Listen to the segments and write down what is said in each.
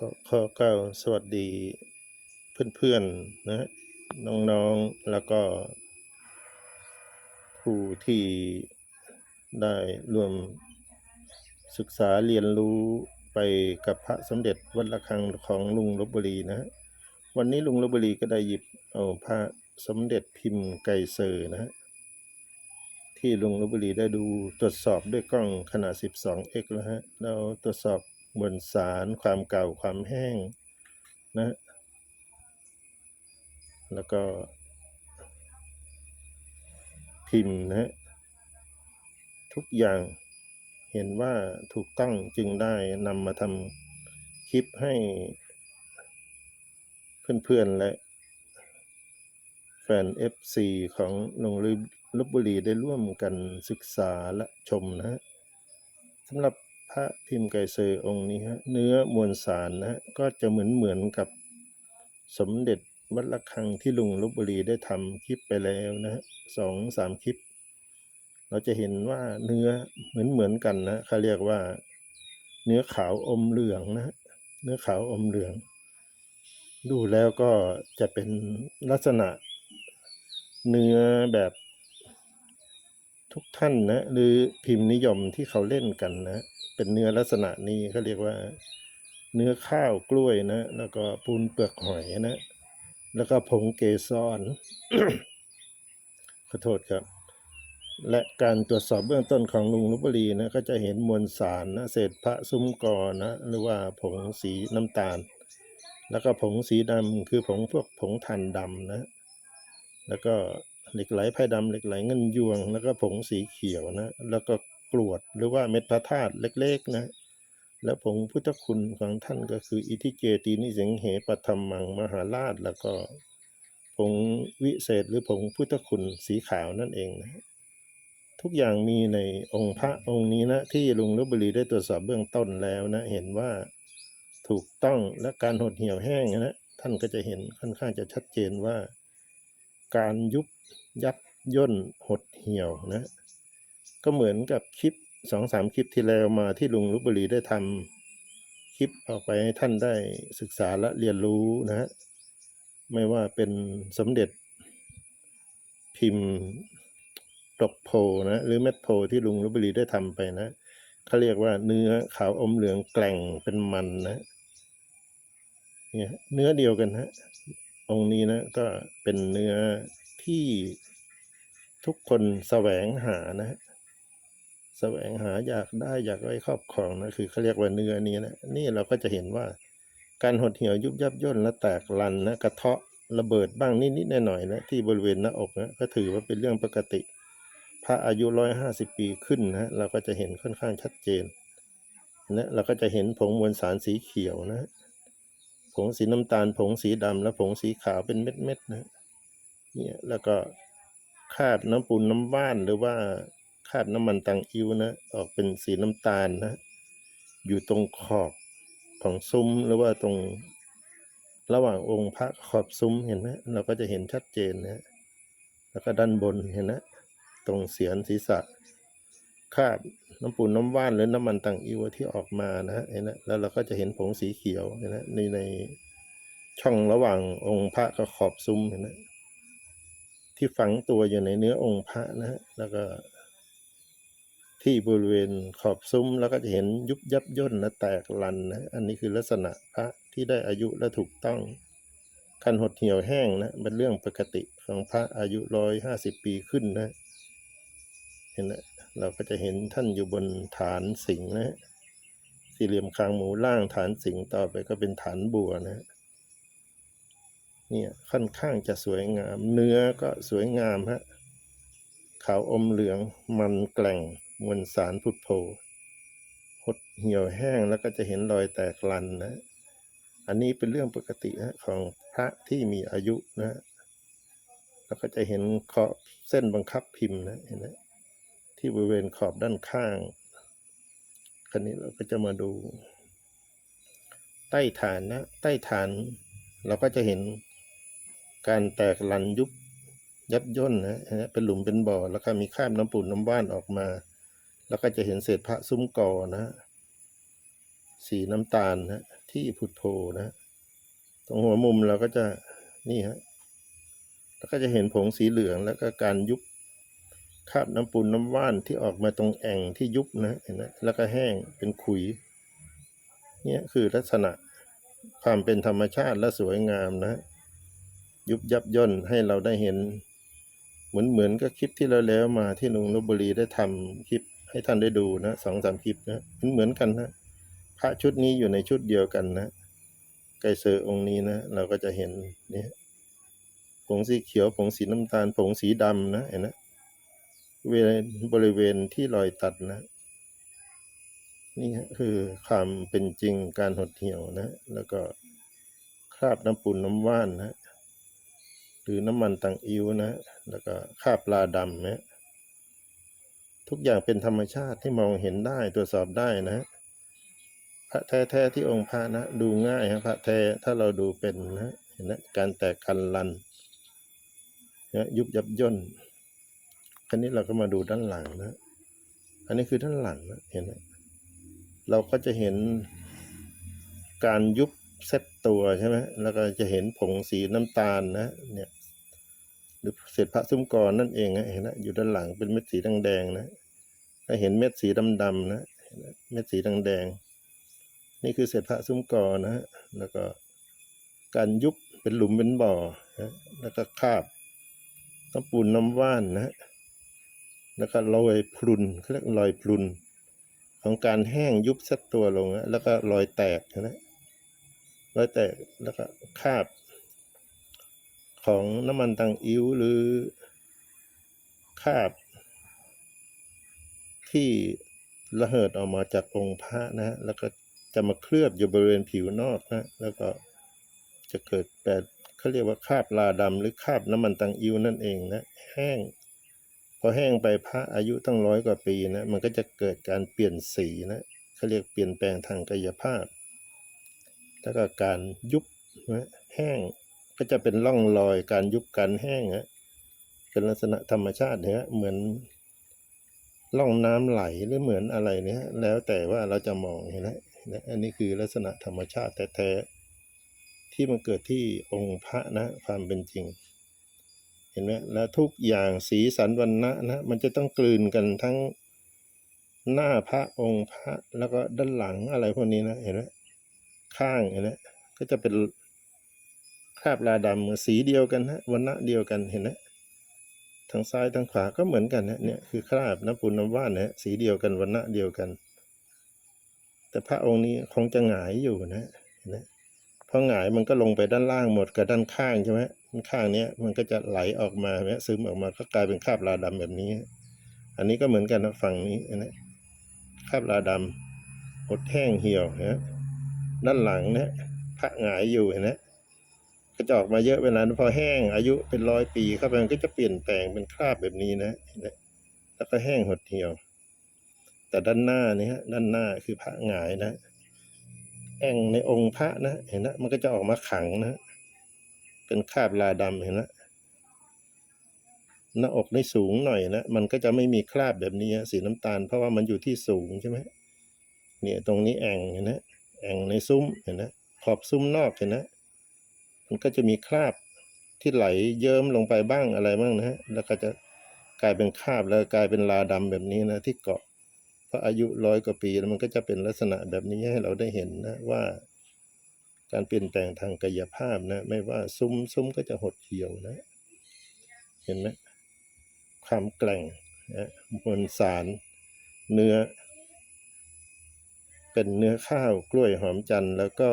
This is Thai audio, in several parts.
ก็ขอกล่าวสวัสดีเพื่อนๆนะฮะน้องๆแล้วก็ ผู้ที่ได้ร่วมศึกษาเรียนรู้ไปกับพระสมเด็จวัดระฆังของลุงลบบุรีนะฮะวันนี้ลุงลบบุรีก็ได้หยิบเอาพระสมเด็จพิมพ์ไกเซอร์นะฮะที่ลุงลบบุรีได้ดูตรวจสอบด้วยกล้องขนาด 12x แล้วฮะเราตรวจสอบ มวลสารความเก่าความแห้งนะฮะแล้วก็ พิมพ์นะฮะทุกอย่างเห็นว่าถูกต้องจึงได้นำมาทำคลิปให้ เพื่อนๆและ แฟน FC ของโรงรียนลบบุรีได้ร่วมกันศึกษาและชมนะฮะสำหรับ ระพิมพ์ไกเซอร์องค์นี้ฮะเนื้อมวลสารนะฮะก็จะเหมือนเหมือนกับสมเด็จวัดระฆังที่ลุงลบบุรีได้ทำคลิปไปแล้วนะฮะสองสามคลิป เราจะเห็นว่าเนื้อเหมือนเหมือนกันนะเขาเรียกว่า เนื้อขาวอมเหลืองนะฮะเนื้อขาวอมเหลือง ดูแล้วก็จะเป็นลักษณะเนื้อแบบทุกท่านนะ หรือพิมพ์นิยมที่เขาเล่นกันนะ เป็นเนื้อลักษณะนี้เขาเรียกว่า เนื้อข้าวกล้วยนะ แล้วก็ปูนเปลือกหอยนะ แล้วก็ผงเกสรขอโทษครับ และการตรวจสอบเบื้องต้นของลุงลพบุรีนะก็จะเห็นมวลสารนะเศษพระซุ้มกอนะหรือว่าผงสีน้ำตาล แล้วก็ผงสีดำคือผงพวกผงถ่านดำนะ แล้วก็เหล็กไหลไพ่ดำเหล็กไหลเงินยวง แล้วก็ผงสีเขียวนะ แล้วก็ กรวด หรือว่าเม็ดพระธาตุเล็กๆนะ แล้วผงพุทธคุณของท่านก็คืออิทิเจตีนิเสงเหปฐมมังมหาราช แล้วก็ผงวิเศษหรือผงพุทธคุณสีขาวนั่นเองนะทุกอย่างมีในองค์พระองค์นี้นะ ที่ลุงลบบุรีได้ตรวจสอบเบื้องต้นแล้วนะ เห็นว่าถูกต้องและการหดเหี่ยวแห้งนะท่านก็จะเห็นค่อนข้างจะชัดเจนว่า การยุบยับย่นหดเหี่ยวนะ ก็เหมือนกับคลิปสองสามคลิปที่แล้วมาที่ลุงลุบบุรีได้ทำคลิปออกไปให้ท่านได้ศึกษาและเรียนรู้นะฮะไม่ว่าเป็นสมเด็จพิมพ์ดอกโพนะหรือเม็ดโพที่ลุงลุบบุรีได้ทำไปนะเขาเรียกว่าเนื้อขาวอมเหลืองแกล่งเป็นมันนะเนี่ยเนื้อเดียวกันฮะองค์นี้นะก็เป็นเนื้อที่ทุกคนแสวงหานะ แสวงหาอยากได้อยากไว้ครอบครองนะคือเขาเรียกว่าเนื้อนี้นะนี่เราก็จะเห็นว่า การหดเหี่ยวยุบยับย่นและแตกรันนะกระเทาะระเบิดบ้างนิดๆหน่อยๆนะที่บริเวณหน้าอกนะก็ถือว่าเป็นเรื่องปกติ พระอายุร้อยห้าสิบปีขึ้นนะเราก็จะเห็นค่อนข้างชัดเจนนะเราก็จะเห็นผงมวลสารสีเขียวนะผงสีน้ำตาล ผงสีดำและผงสีขาวเป็นเม็ดๆนะเนี่ยแล้วก็คาบน้ำปูนน้ำว่านหรือว่า คราบน้ำมันตังอิ้วนะ ออกเป็นสีน้ำตาลนะ อยู่ตรงขอบของซุ้มหรือว่าตรงระหว่างองค์พระขอบซุ้มเห็นไหมเราก็จะเห็นชัดเจนนะแล้วก็ด้านบนเห็นนะ ตรงเสียนศีรษะคราบน้ำปูนน้ำว่านหรือน้ำมันตังอิวที่ออกมานะเห็นนะแล้วเราก็จะเห็นผงสีเขียวเห็นนะในในช่องระหว่างองค์พระกับขอบซุ้มเห็นนะที่ฝังตัวอยู่ในเนื้อองค์พระนะฮะแล้วก็ ที่บริเวณขอบซุ้มแล้วก็จะเห็นยุบยับย่นและแตกลันนะอันนี้คือลักษณะพระที่ได้อายุและถูกต้องการหดเหี่ยวแห้งนะเป็นเรื่องปกติของพระอายุร้อยห้าสิบปีขึ้นนะเห็นนะเราก็จะเห็นท่านอยู่บนฐานสิงห์นะสี่เหลี่ยมคางหมูล่างฐานสิงห์ต่อไปก็เป็นฐานบัวนะฮะเนี่ยค่อนข้างจะสวยงาม เนื้อก็สวยงามฮะขาวอมเหลืองมันแกล่ง มวลสารพุทโพหดเหี่ยวแห้งแล้วก็จะเห็นรอยแตกลันนะ อันนี้เป็นเรื่องปกติฮะของพระที่มีอายุนะแล้วก็จะเห็นขอบเส้นบังคับพิมพ์นะเห็นไหมที่บริเวณขอบด้านข้าง คราวนี้เราก็จะมาดู ใต้ฐานนะ ใต้ฐาน เราก็จะเห็นการแตกลันยุบยับย่นนะฮะเป็นหลุมเป็นบ่อ แล้วก็มีคราบน้ำปูนน้ำว่านออกมา แล้วก็จะเห็นเศษพระซุ้มกอนะ สีน้ำตาลนะที่ผุดโผล่นะ ตรงหัวมุมเราก็จะนี่ฮะ แล้วก็จะเห็นผงสีเหลืองแล้วก็การยุบคาบน้ำปูนน้ำว่านที่ออกมาตรงแอ่งที่ยุบนะเห็นไหมแล้วก็แห้งเป็นขุย เนี่ยคือลักษณะความเป็นธรรมชาติและสวยงามนะ ยุบยับย่นให้เราได้เห็น เหมือนเหมือนกับคลิปที่เราแล้วมาที่ลุงลบบุรีได้ทำคลิป ให้ท่านได้ดูนะสองสามคลิปนะเหมือนเหมือนกันนะพระชุดนี้อยู่ในชุดเดียวกันนะไกเซอร์องค์นี้นะเราก็จะเห็นเนี่ยผงสีเขียวผงสีน้ำตาลผงสีดำนะเห็นนะเวบริเวณที่รอยตัดนะ นี่คือความเป็นจริงการหดเหี่ยวนะ แล้วก็คราบน้ำปูนน้ำว่านนะหรือน้ำมันตังอิ้วนะ แล้วก็คราบปลาดำนะ ทุกอย่างเป็นธรรมชาติที่มองเห็นได้ตรวจสอบได้นะพระแท้ๆที่องค์พระนะ ดูง่ายฮะพระแท้ถ้าเราดูเป็นนะเห็นนะการแตกคันลันนะยุบยับย่นคราวนี้เราก็มาดูด้านหลังนะ อันนี้คือด้านหลังนะเห็นไหมเราก็จะเห็นการยุบเซตตัวใช่ไหมแล้วก็จะเห็นผงสีน้ำตาลนะเนี่ย รือเศษพระซุ้มกรนั่นเองนะเห็นนะอยู่ด้านหลังเป็นเม็ดสีแดงๆนะถ้าเห็นเม็ดสีดำๆนะเม็ดสีแดงๆนี่คือเศษพระซุ้มกรนะแล้วก็การยุบเป็นหลุมเป็นบ่อนะแล้วก็คาบน้ำปูนน้ำว่านนะแล้วก็รอยพรุนเขาเรียกรอยพรุน ของการแห้งยุบเซตตัวลงนะแล้วก็รอยแตกนะรอยแตกแล้วก็คาบ ของน้ำมันตังอิ้วหรือคราบ ที่ระเหิดออกมาจากองค์พระนะแล้วก็จะมาเคลือบอยู่บริเวณผิวนอกนะ แล้วก็จะเกิดแบบเขาเรียกว่าคราบลาดำหรือคราบน้ำมันตังอิ้วนั่นเองนะ แห้ง พอแห้งไปพระอายุตั้งร้อยกว่าปีนะ มันก็จะเกิดการเปลี่ยนสีนะเขาเรียกเปลี่ยนแปลงทางกายภาพ แล้วก็การยุบนะแห้ง ก็จะเป็นร่องรอยการยุบการแห้งนะเป็นลักษณะธรรมชาติเนี่ยเหมือนร่องน้ำไหลหรือเหมือนอะไรเนี่ยแล้วแต่ว่าเราจะมองเห็นไหมนะอันนี้คือลักษณะธรรมชาติแท้ๆที่มันเกิดที่องค์พระนะความเป็นจริง เห็นไหมแล้วทุกอย่างสีสันวันนะนะมันจะต้องกลืนกันทั้งหน้าพระองค์พระแล้วก็ด้านหลังอะไรพวกนี้นะเห็นไหมข้างเห็นไหมก็จะเป็นาบลาดำสีเดียวกันนะวันนะเดียวกันเห็นไหมทางซ้ายทางขวาก็เหมือนกันนะเนี่ยคือคราบน้ำปูนน้ำว่านนะสีเดียวกันวันนะเดียวกัน แต่พระองค์นี้คงจะหงายอยู่นะเห็นไหมพอหงายมันก็ลงไปด้านล่างหมดกับด้านข้างใช่ไหมด้านข้างเนี้ยมันก็จะไหลออกมาเนี่ยซึมออกมาก็กลายเป็นคราบลาดำแบบนี้ อันนี้ก็เหมือนกันนะฝั่งนี้นะคราบลาดำหดแห้งเหี่ยวนะด้านหลังเนี่ยพระหงายอยู่เห็นไหม ก็จะออกมาเยอะเวลาพอแห้งอายุเป็นร้อยปีเข้าไปมันก็จะเปลี่ยนแปลงเป็นคราบแบบนี้นะเห็นไหมแล้วก็แห้งหดเหี่ยว แต่ด้านหน้านี่ฮะด้านหน้าคือพระหงายนะ แอ่งในองค์พระนะเห็นนะมันก็จะออกมาขังนะเป็นคราบลาดำเห็นนะหน้าอกในสูงหน่อยนะมันก็จะไม่มีคราบแบบนี้สีน้ำตาล เพราะว่ามันอยู่ที่สูงใช่ไหมเนี่ยตรงนี้แอ่งเห็นนะแอ่งในซุ้มเห็นนะขอบซุ้มนอกเห็นนะ มันก็จะมีคราบที่ไหลเยิ้มลงไปบ้างอะไรบ้างนะฮะแล้วก็จะกลายเป็นคราบแล้วกลายเป็นลาดำแบบนี้นะที่เกาะเพราะอายุร้อยกว่าปีแล้วมันก็จะเป็นลักษณะแบบนี้ให้เราได้เห็นนะว่า การเปลี่ยนแปลงทางกายภาพนะ ไม่ว่าซุ้มซุ้มก็จะหดเหี่ยวนะ เห็นไหมความแกร่งนะมวลสารเนื้อ เป็นเนื้อข้าวกล้วยหอมจันทร์แล้วก็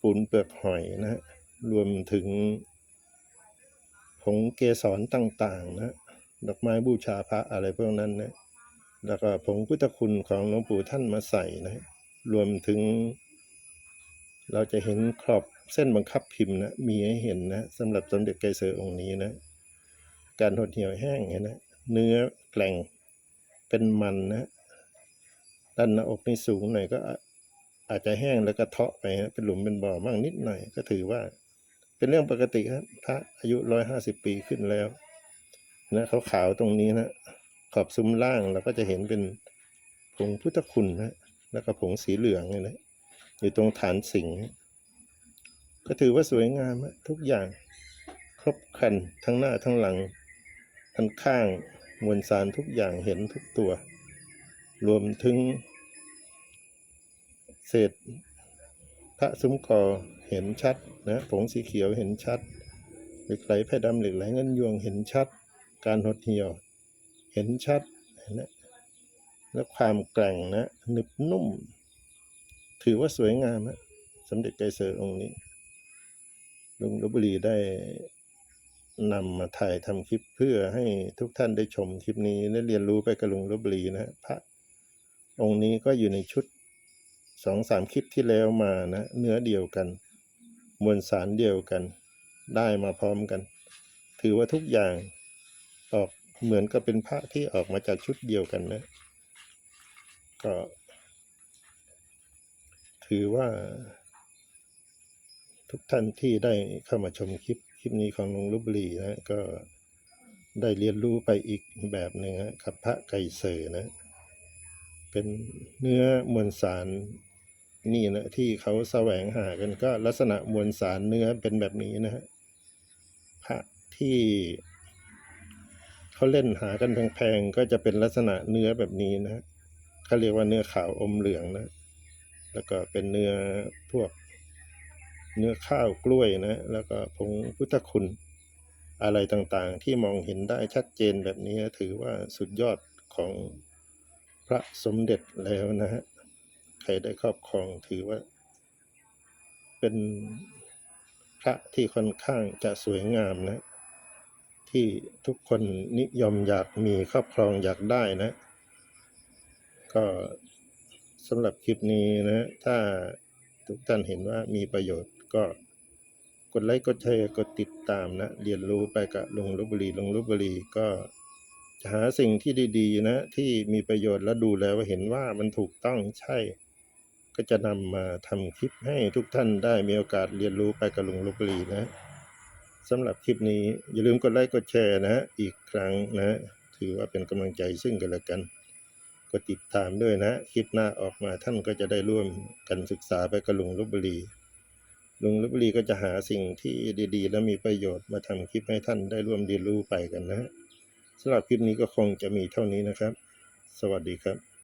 ปูนเปลือกหอยนะฮะรวมถึงผงเกสรต่างๆนะ ดอกไม้บูชาพระอะไรพวกนั้นนะ แล้วก็ผงพุทธคุณของหลวงปู่ท่านมาใส่นะ รวมถึง เราจะเห็นขอบเส้นบังคับพิมพ์นะ มีให้เห็นนะสำหรับสมเด็จไกเซอร์องค์นี้นะ การหดเหี่ยวแห้งเห็นนะ เนื้อแกร่งเป็นมันนะด้านหน้าอกนี่สูงหน่อยก็ อาจจะแห้งแล้วก็เทาะไปฮะเป็นหลุมเป็นบ่อบ้างนิดหน่อยก็ถือว่า เป็นเรื่องปกติครับพระอายุร้อยห้าสิบปีขึ้นแล้วนะขาวๆตรงนี้นะขอบซุ้มล่างเราก็จะเห็นเป็นผงพุทธคุณนะแล้วก็ผงสีเหลืองเนี่ยนะอยู่ตรงฐานสิงห์ก็ถือว่าสวยงามทุกอย่างครบครันทั้งหน้าทั้งหลังทั้งข้างมวลสารทุกอย่างเห็นทุกตัว รวมถึง เศษพระซุ้มกอเห็นชัดนะผงสีเขียวเห็นชัดเหล็กไหลแพร่ดำเหล็กไหลเงินยวงเห็นชัด การหดเหี่ยว เห็นชัดนะและความแกร่งนะหนึบนุ่ม ถือว่าสวยงามนะสมเด็จไกรเซอร์องค์นี้ลุงลบบุรีได้นำมาถ่ายทำคลิปเพื่อให้ทุกท่านได้ชมคลิปนี้และเรียนรู้ไปกับลุงลบบุรีนะพระองค์นี้ก็อยู่ในชุด สองสามคลิปที่แล้วมานะเนื้อเดียวกัน มวลสารเดียวกัน ได้มาพร้อมกัน ถือว่าทุกอย่างออกเหมือนกับเป็นพระที่ออกมาจากชุดเดียวกันนะ ก็ ถือว่า ทุกท่านที่ได้เข้ามาชมคลิปคลิปนี้ของลุงลุบบุรีนะก็ได้เรียนรู้ไปอีกแบบหนึ่งนะกับพระไก่เสอนะ เป็นเนื้อมวลสาร นี่นะที่เขาแสวงหากันก็ลักษณะมวลสารเนื้อเป็นแบบนี้นะฮะพระที่เขาเล่นหากันแพงๆก็จะเป็นลักษณะเนื้อแบบนี้นะฮะเขาเรียกว่าเนื้อขาวอมเหลืองนะ แล้วก็เป็นเนื้อพวกเนื้อข้าวกล้วยนะ แล้วก็ผงพุทธคุณอะไรต่างๆ ที่มองเห็นได้ชัดเจนแบบนี้ถือว่าสุดยอดของพระสมเด็จแล้วนะฮะ ใครได้ครอบครองถือว่า เป็นพระที่ค่อนข้างจะสวยงามนะ ที่ทุกคนนิยมอยากมีครอบครองอยากได้นะ ก็สำหรับคลิปนี้นะ ถ้าทุกท่านเห็นว่ามีประโยชน์ก็กดไลค์กดแชร์กดติดตามนะ เรียนรู้ไปกับลุงลบบุรีลุงลบบุรีก็หาสิ่งที่ดี ๆ นะ ที่มีประโยชน์และดูแล้วเห็นว่ามันถูกต้องใช่ ก็จะนำมาทำคลิปให้ทุกท่านได้มีโอกาสเรียนรู้ไปกับลุงลบบุรีนะสำหรับคลิปนี้อย่าลืมกดไลค์กดแชร์นะอีกครั้งนะถือว่าเป็นกำลังใจซึ่งกันและกันกดติดตามด้วยนะคลิปหน้าออกมาท่านก็จะได้ร่วมกันศึกษาไปกับลุงลบบุรีลุงลบบุรีก็จะหาสิ่งที่ดีๆ และมีประโยชน์มาทำคลิปให้ท่านได้ร่วมเรียนรู้ไปกันนะสำหรับคลิปนี้ก็คงจะมีเท่านี้นะครับ สวัสดีครับ